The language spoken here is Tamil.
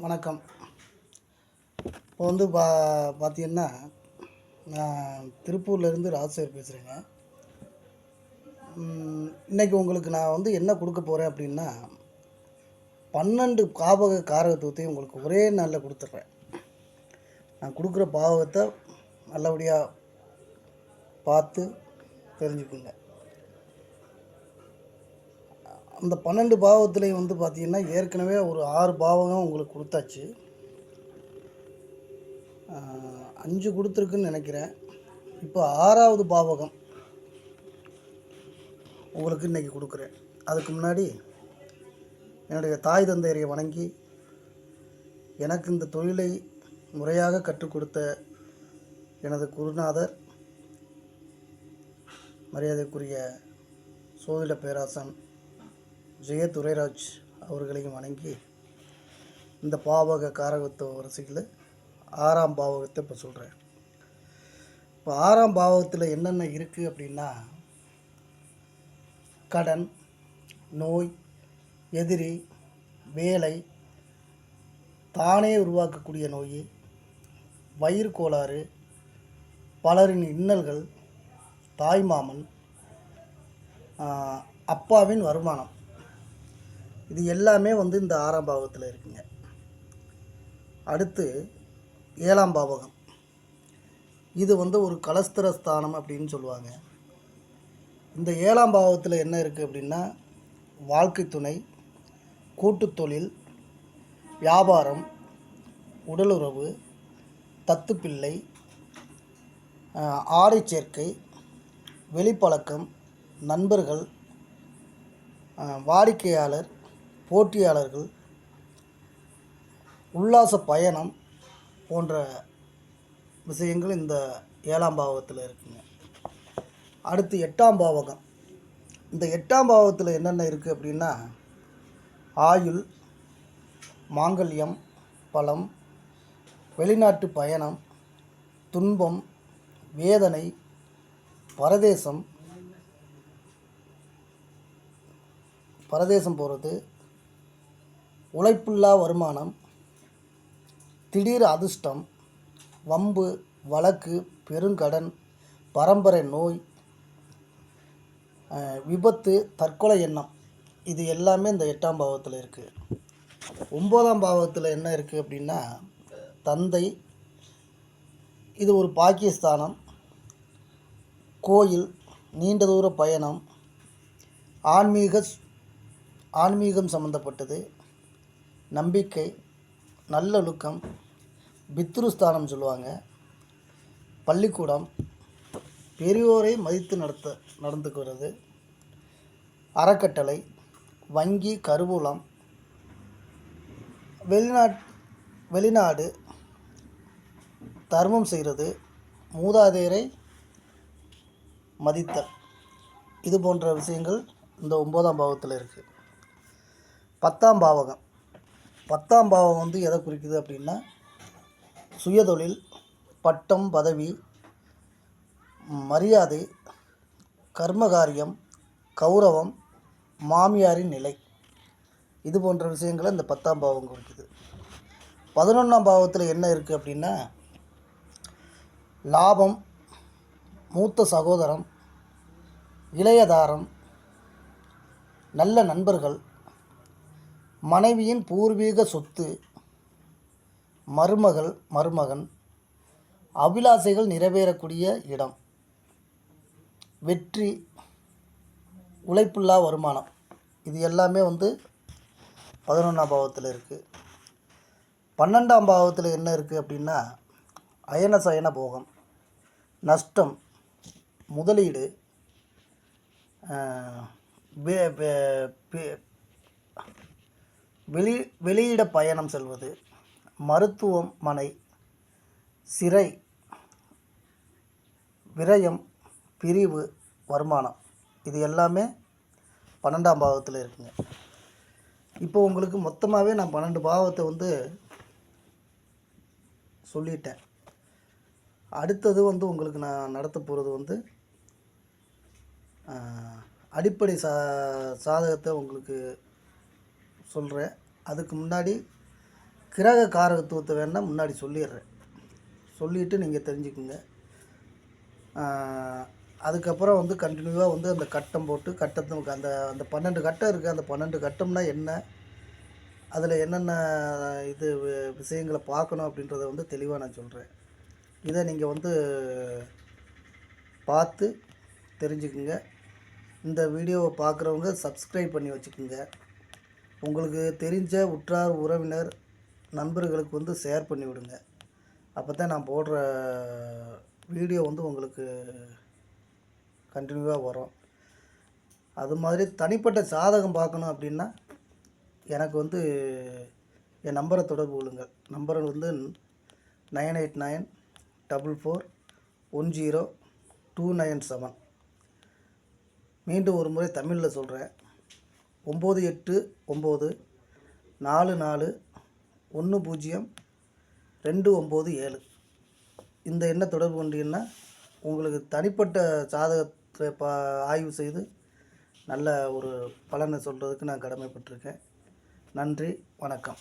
வணக்கம். இப்போ வந்து பா பார்த்தீங்கன்னா நான் திருப்பூர்லேருந்து ராஜசேகர் பேசுகிறேங்க இன்றைக்கி உங்களுக்கு நான் வந்து என்ன கொடுக்க போகிறேன் அப்படின்னா பன்னெண்டு காபக காரகத்துவத்தையும் உங்களுக்கு ஒரே நாளில் கொடுத்துட்றேன் நான் கொடுக்குற பாவகத்தை நல்லபடியாக பார்த்து தெரிஞ்சுக்குங்க. அந்த பன்னெண்டு பாவத்துலேயும் வந்து பார்த்தீங்கன்னா ஏற்கனவே ஒரு ஆறு பாவகம் உங்களுக்கு கொடுத்தாச்சு. அஞ்சு கொடுத்துருக்குன்னு நினைக்கிறேன். இப்போ ஆறாவது பாவகம் உங்களுக்கு இன்றைக்கி கொடுக்குறேன். அதுக்கு முன்னாடி என்னுடைய தாய் தந்தையரை வணங்கி எனக்கு இந்த தொழிலை முறையாக கற்றுக் கொடுத்த எனது குருநாதர் மரியாதைக்குரிய சோதிட பேராசன் ஜெய துரைராஜ் அவர்களையும் வணங்கி இந்த பாவக காரகத்துவ வரிசையில் ஆறாம் பாவகத்தை இப்போ சொல்கிறேன் இப்போ ஆறாம் பாவகத்தில் என்னென்ன இருக்குது அப்படின்னா கடன் நோய் எதிரி வேலை தானே உருவாக்கக்கூடிய நோய் வயிறு கோளாறு பலரின் இன்னல்கள் தாய்மாமன் அப்பாவின் வருமானம். இது எல்லாமே வந்து இந்த ஆறாம் பாவத்தில் இருக்குங்க. அடுத்து ஏழாம் பாவகம். இது வந்து ஒரு கலஸ்திர ஸ்தானம் அப்படின்னு சொல்லுவாங்க. இந்த ஏழாம் பாவத்தில் என்ன இருக்குது அப்படின்னா வாழ்க்கை துணை கூட்டுத்தொழில் வியாபாரம் உடலுறவு தத்துப்பிள்ளை ஆடை சேர்க்கை வெளிப்பழக்கம் நண்பர்கள் வாடிக்கையாளர் போட்டியாளர்கள் உல்லாச பயணம் போன்ற விஷயங்கள் இந்த ஏழாம் பாவத்தில் இருக்குங்க. அடுத்து எட்டாம் பாவகம். இந்த எட்டாம் பாவத்தில் என்னென்ன இருக்குது அப்படின்னா ஆயுள் மாங்கல்யம் பலம் வெளிநாட்டு பயணம் துன்பம் வேதனை பரதேசம் பரதேசம் போகிறது உழைப்பில்லா வருமானம் திடீர் அதிர்ஷ்டம் வம்பு வழக்கு பெருங்கடன் பரம்பரை நோய் விபத்து தற்கொலை எண்ணம். இது எல்லாமே இந்த எட்டாம் பாவத்தில் இருக்குது ஒம்போதாம் பாவத்தில் என்ன இருக்குது அப்படின்னா தந்தை இது ஒரு பாகிஸ்தானம் கோயில் நீண்ட தூர பயணம் ஆன்மீக ஆன்மீகம் சம்மந்தப்பட்டது நம்பிக்கை நல்லொழுக்கம் பித்ருஸ்தானம் சொல்லுவாங்க. பள்ளிக்கூடம் பெரியோரை மதித்து நடத்த நடந்துக்கிறது. அறக்கட்டளை வங்கி கருவூலம் வெளிநாட் வெளிநாடு தர்மம் செய்கிறது. மூதாதையரை மதித்தல். இது போன்ற விஷயங்கள் இந்த ஒன்பதாம் பாவத்தில் இருக்குது பத்தாம் பாவகம். பத்தாம் பாவம் வந்து எதை குறிக்குது அப்படின்னா சுயதொழில் பட்டம் பதவி மரியாதை கர்மகாரியம் கௌரவம் மாமியாரின் நிலை. இது போன்ற விஷயங்களை இந்த பத்தாம் பாவம் குறிக்குது. பதினொன்றாம் பாவத்தில் என்ன இருக்குது அப்படின்னா லாபம் மூத்த சகோதரம் இளையதாரம் நல்ல நண்பர்கள் மனைவியின் பூர்வீக சொத்து. மருமகள் மருமகன். அபிலாசைகள் நிறைவேறக்கூடிய இடம். வெற்றி உழைப்பில்லா வருமானம். இது எல்லாமே வந்து பதினொன்றாம் பாவத்தில் இருக்குது பன்னெண்டாம் பாவத்தில் என்ன இருக்குது அப்படின்னா அயன சயன போகம். நஷ்டம் முதலீடு வே- வெளி வெளியிட பயணம் செல்வது. மருத்துவம் மனை சிறை விரயம் பிரிவு வருமானம். இது எல்லாமே பன்னெண்டாம் பாவத்தில் இருக்குங்க. இப்போ உங்களுக்கு மொத்தமாகவே நான் பன்னெண்டு பாவத்தை வந்து சொல்லிட்டேன். அடுத்தது வந்து உங்களுக்கு நான் நடத்த போகிறது வந்து அடிப்படை சா சாதகத்தை உங்களுக்கு சொல்கிறேன் அதுக்கு முன்னாடி கிரக காரகத்துவத்தை வேணால் முன்னாடி சொல்லிடுறேன். சொல்லிவிட்டு நீங்கள் தெரிஞ்சுக்குங்க. அதுக்கப்புறம் வந்து கண்டினியூவாக வந்து அந்த கட்டம் போட்டு கட்டத்துக்கு அந்த அந்த பன்னெண்டு கட்டம் இருக்குது அந்த பன்னெண்டு கட்டம்னா என்ன? அதில் என்னென்ன இது வி- விஷயங்களை பார்க்கணும் அப்படின்றத வந்து தெளிவாக நான் சொல்கிறேன் இதை நீங்கள் வந்து பார்த்து தெரிஞ்சுக்குங்க. இந்த வீடியோவை பார்க்குறவங்க சப்ஸ்கிரைப் பண்ணி வச்சுக்கோங்க. உங்களுக்கு தெரிஞ்ச உற்றார் உறவினர் நண்பர்களுக்கு வந்து ஷேர் பண்ணி விடுங்க அப்போ தான் நான் போடுற வீடியோ வந்து உங்களுக்கு கண்டினியூவாக வரும். அது மாதிரி தனிப்பட்ட ஜாதகம் பார்க்கணும் அப்படின்னா எனக்கு வந்து என் நம்பரை தொடர்பு கொள்ளுங்கள். நம்பர் வந்து nine eight nine double four one zero two nine seven மீண்டும் ஒரு முறை தமிழில் சொல்கிறேன் ஒம்பது எட்டு ஒம்பது நாலு நாலு ஒன்று பூஜ்ஜியம் ரெண்டு ஒம்பது ஏழு. இந்த எண்ணை தொடர்பு கொண்டீங்கன்னா உங்களுக்கு தனிப்பட்ட சாதகத்தை பா ஆய்வு செய்து நல்ல ஒரு பலனை சொல்கிறதுக்கு நான் கடமைப்பட்டிருக்கேன். நன்றி வணக்கம்.